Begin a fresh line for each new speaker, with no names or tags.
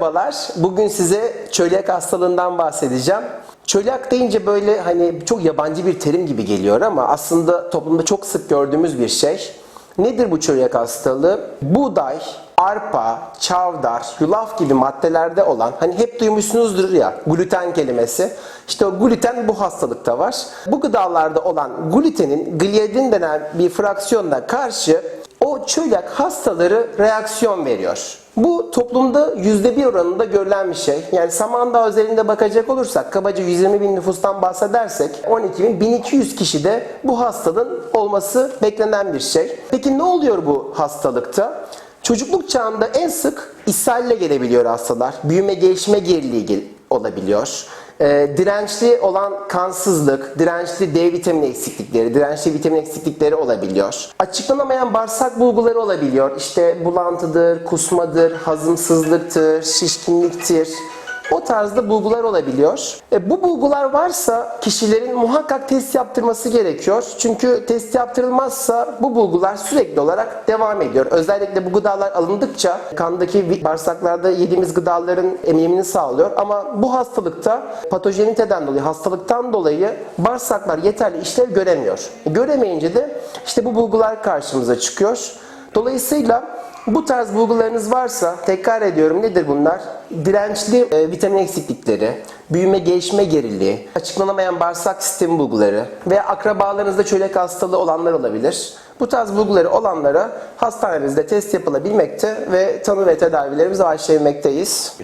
Merhabalar. Bugün size çölyak hastalığından bahsedeceğim. Çölyak deyince böyle hani çok yabancı bir terim gibi geliyor ama aslında toplumda çok sık gördüğümüz bir şey. Nedir bu çölyak hastalığı? Buğday, arpa, çavdar, yulaf gibi maddelerde olan hani hep duymuşsunuzdur ya gluten kelimesi. İşte o gluten bu hastalıkta var. Bu gıdalarda olan glutenin gliadin denen bir fraksiyonuna karşı o çölyak hastaları reaksiyon veriyor. Bu toplumda %1 oranında görülen bir şey. Yani Samandağ özelinde bakacak olursak kabaca 120 bin nüfustan bahsedersek 12 bin 1200 kişide bu hastalığın olması beklenen bir şey. Peki ne oluyor bu hastalıkta? Çocukluk çağında en sık ishalle gelebiliyor hastalar. Büyüme gelişme geriliği olabiliyor. Ee, dirençli olan kansızlık, dirençli D vitamini eksiklikleri, dirençli vitamin eksiklikleri olabiliyor. Açıklanamayan bağırsak bulguları olabiliyor. İşte bulantıdır, kusmadır, hazımsızlıktır, şişkinliktir. O tarzda bulgular olabiliyor. E, bu bulgular varsa kişilerin muhakkak test yaptırması gerekiyor. Çünkü test yaptırılmazsa bu bulgular sürekli olarak devam ediyor. Özellikle bu gıdalar alındıkça kandaki bağırsaklarda yediğimiz gıdaların emimini sağlıyor. Ama bu hastalıkta patojeniteden dolayı, hastalıktan dolayı bağırsaklar yeterli işlev göremiyor. Göremeyince de işte bu bulgular karşımıza çıkıyor. Dolayısıyla bu tarz bulgularınız varsa tekrar ediyorum nedir bunlar? Dirençli e, vitamin eksiklikleri, büyüme gelişme geriliği, açıklanamayan bağırsak sistemi bulguları veya akrabalarınızda çölyak hastalığı olanlar olabilir. Bu tarz bulguları olanlara hastanemizde test yapılabilmekte ve tanı ve tedavilerimizi başlayabilmekteyiz.